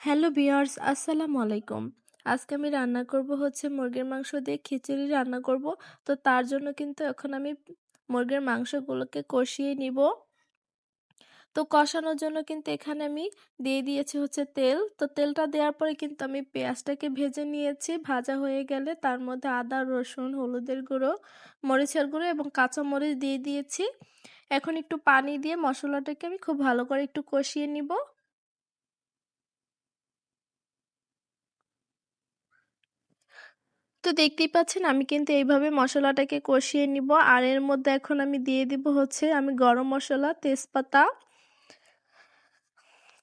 Hello viewers, আসসালামু আলাইকুম। আজকে আমি রান্না করব হচ্ছে মুরগির মাংস দিয়ে খিচুড়ি রান্না করব। তো তার জন্য কিন্তু এখন আমি মুরগির মাংসগুলোকে কষিয়ে নিব। তো কষানোর জন্য কিন্তু এখানে আমি দিয়ে দিয়েছি হচ্ছে তেল। তো তেলটা দেওয়ার পরে কিন্তু আমি পেঁয়াজটাকে ভেজে নিয়েছি। ভাজা হয়ে গেলে তার মধ্যে আদা, রসুন, হলুদের গুঁড়ো, মরিচের গুঁড়ো এবং কাঁচা মরিচ দিয়ে দিয়েছি। এখন একটু পানি দিয়ে মশলাটাকে আমি খুব ভালো করে একটু কষিয়ে নিব। তো দেখতেই পাচ্ছেন আমি কিন্তু এইভাবে মশলাটাকে কষিয়ে নিব। আর এর মধ্যে এখন আমি দিয়ে দিব হচ্ছে আমি গরম মশলা, তেজপাতা।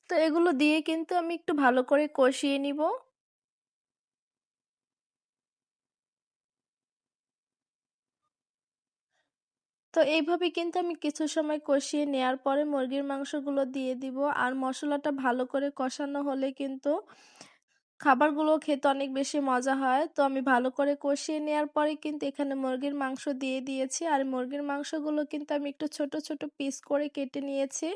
তো এগুলো দিয়ে কিন্তু আমি একটু ভালো করে কষিয়ে নিব। তো এইভাবে কিন্তু আমি কিছু সময় কষিয়ে নেয়ার পরে মুরগির মাংসগুলো দিয়ে দিব। আর মশলাটা ভালো করে কষানো হলে কিন্তু খাবারগুলো খেতে অনেক বেশি মজা হয়। তো আমি ভালো করে কষিয়ে নেওয়ার পরে কিন্তু এখানে মুরগির মাংস দিয়ে দিয়েছি। আর মুরগির মাংসগুলো কিন্তু আমি একটু ছোট ছোট পিস করে কেটে নিয়েছি।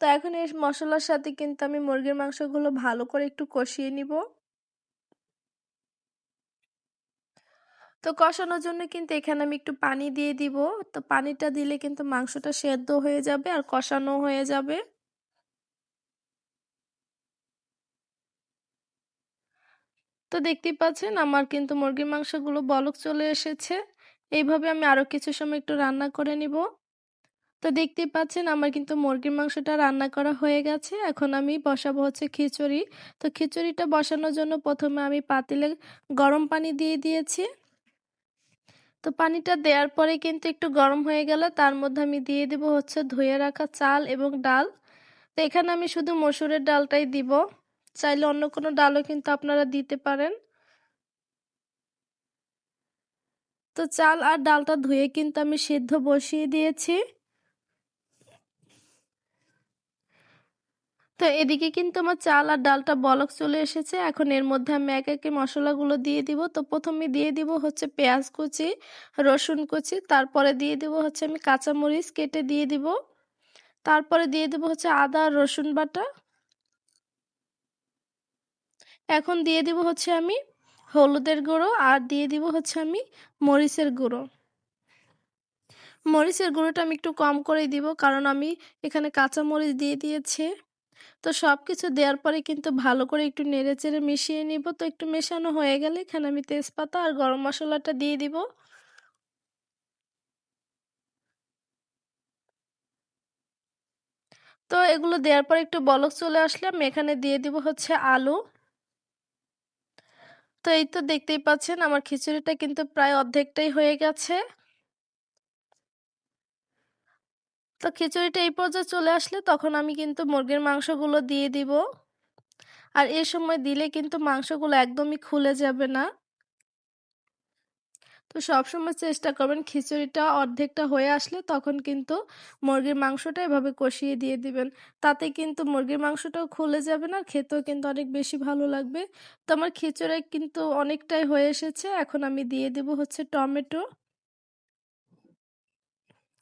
তো এখন এই মশলার সাথে কিন্তু আমি মুরগির মাংসগুলো ভালো করে একটু কষিয়ে নিব। তো কষানোর জন্য কিন্তু এখানে আমি একটু পানি দিয়ে দিব। তো পানিটা দিলে কিন্তু মাংসটা সেদ্ধ হয়ে যাবে আর কষানো হয়ে যাবে। তো দেখতেই পাচ্ছেন আমার কিন্তু মুরগির মাংসগুলো বলক চলে এসেছে। এইভাবে আমি আরও কিছু সময় একটু রান্না করে নিব। তো দেখতেই পাচ্ছেন আমার কিন্তু মুরগির মাংসটা রান্না করা হয়ে গেছে। এখন আমি বসাবো হচ্ছে খিচুড়ি। তো খিচুড়িটা বসানোর জন্য প্রথমে আমি পাতিলে গরম পানি দিয়ে দিয়েছি। তো পানিটা দেওয়ার পরে কিন্তু একটু গরম হয়ে গেলে তার মধ্যে আমি দিয়ে দিব হচ্ছে ধুয়ে রাখা চাল এবং ডাল। তো এখানে আমি শুধু মসুরের ডালটাই দিব। চাইলে অন্য কোনো ডালও কিন্তু আপনারা দিতে পারেন। তো চাল আর ডালটা ধুয়ে কিন্তু আমি সিদ্ধ বসিয়ে দিয়েছি। তো এদিকে কিন্তু আমার চাল আর ডালটা বলক চলে এসেছে। এখন এর মধ্যে আমি এক একে মশলাগুলো দিয়ে দিব। তো প্রথমে দিয়ে দিব হচ্ছে পেঁয়াজ কুচি, রসুন কুচি, তারপরে দিয়ে দিব হচ্ছে আমি কাঁচামরিচ কেটে দিয়ে দিব। তারপরে দিয়ে দিব হচ্ছে আদা রসুন বাটা। এখন দিয়ে দিব হচ্ছে আমি হলুদের গুঁড়ো আর দিয়ে দিব হচ্ছে আমি মরিচের গুঁড়ো। মরিচের গুঁড়োটা আমি একটু কম করে দিব কারণ আমি এখানে কাঁচা মরিচ দিয়ে দিয়েছি। তো সব কিছু দেওয়ার পরে কিন্তু ভালো করে একটু নেড়ে চেড়ে মিশিয়ে নিব। তো একটু মেশানো হয়ে গেলে এখানে আমি তেজপাতা আর গরম মশলাটা দিয়ে দিব। তো এগুলো দেওয়ার পর একটু বলক চলে আসলে আমি এখানে দিয়ে দিব হচ্ছে আলু। তো এই তো দেখতেই পাচ্ছেন আমার খিচুড়িটা কিন্তু প্রায় অর্ধেকটাই হয়ে গেছে। তো খিচুড়িটা এই পর্যায়ে চলে আসলে তখন আমি কিন্তু মুরগির মাংসগুলো দিয়ে দিব। আর এ সময় দিলে কিন্তু মাংসগুলো একদমই খুলে যাবে না। তো সবসময় চেষ্টা করবেন খিচুড়িটা অর্ধেকটা হয়ে আসলে তখন কিন্তু মুরগির মাংসটা এভাবে কষিয়ে দিয়ে দিবেন। তাতে কিন্তু মুরগির মাংসটাও খুলে যাবে না, খেতেও কিন্তু অনেক বেশি ভালো লাগবে। তো আমার খিচুড়ি কিন্তু অনেকটাই হয়ে এসেছে, এখন আমি দিয়ে দেব হচ্ছে টমেটো।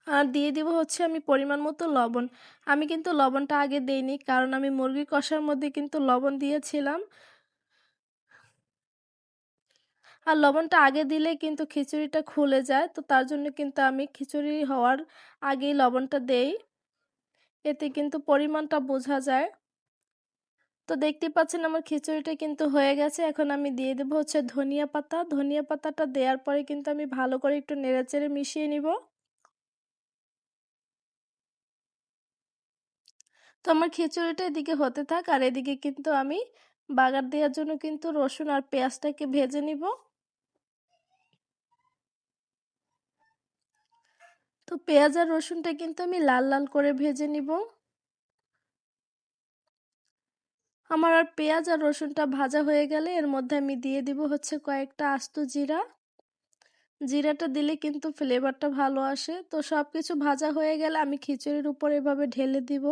আর দিয়ে দিব হচ্ছে আমি পরিমাণ মতো লবণ। আমি কিন্তু লবণটা আগে দেইনি, কারণ আমি মুরগি কষার মধ্যে কিন্তু লবণ দিয়েছিলাম। আর লবণটা আগে দিলে কিন্তু খিচুড়িটা খুলে যায়। তো তার জন্য কিন্তু আমি খিচুড়ি হওয়ার আগেই লবণটা দেই। এতে কিন্তু পরিমাণটা বোঝা যায়। তো দেখতে পাচ্ছেন আমার খিচুড়িটা কিন্তু হয়ে গেছে। এখন আমি দিয়ে দেবো হচ্ছে ধনিয়া পাতা। ধনিয়া পাতাটা দেওয়ার পরে কিন্তু আমি ভালো করে একটু নেড়েচেড়ে মিশিয়ে নিব। তো আমার খিচুড়িটা এদিকে হতে থাক। আর এদিকে কিন্তু আমি বাগার দেওয়ার জন্য কিন্তু রসুন আর পেঁয়াজটাকে ভেজে নিব। তো পেঁয়াজ আর রসুনটা কিন্তু আমি লাল লাল করে ভেজে নিব। আমার আর পেঁয়াজ আর রসুনটা ভাজা হয়ে গেলে এর মধ্যে আমি দিয়ে দিব হচ্ছে কয়েকটা আস্ত জিরা। জিরাটা দিলে কিন্তু ফ্লেভারটা ভালো আসে। তো সব কিছু ভাজা হয়ে গেলে আমি খিচুড়ির উপর এভাবে ঢেলে দিব।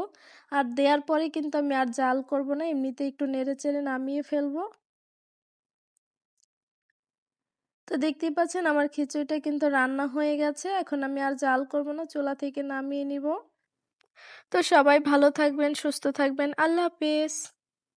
আর দেওয়ার পরে কিন্তু আমি আর জাল করব না, এমনিতে একটু নেড়ে চেড়ে নামিয়ে ফেলব। তো দেখতেই পাচ্ছেন আমার খিচুড়িটা কিন্তু রান্না হয়ে গেছে এখন আমি আর জাল করব না চোলা থেকে নামিয়ে নিব তো সবাই ভালো থাকবেন, সুস্থ থাকবেন। আল্লাহ হাফেজ।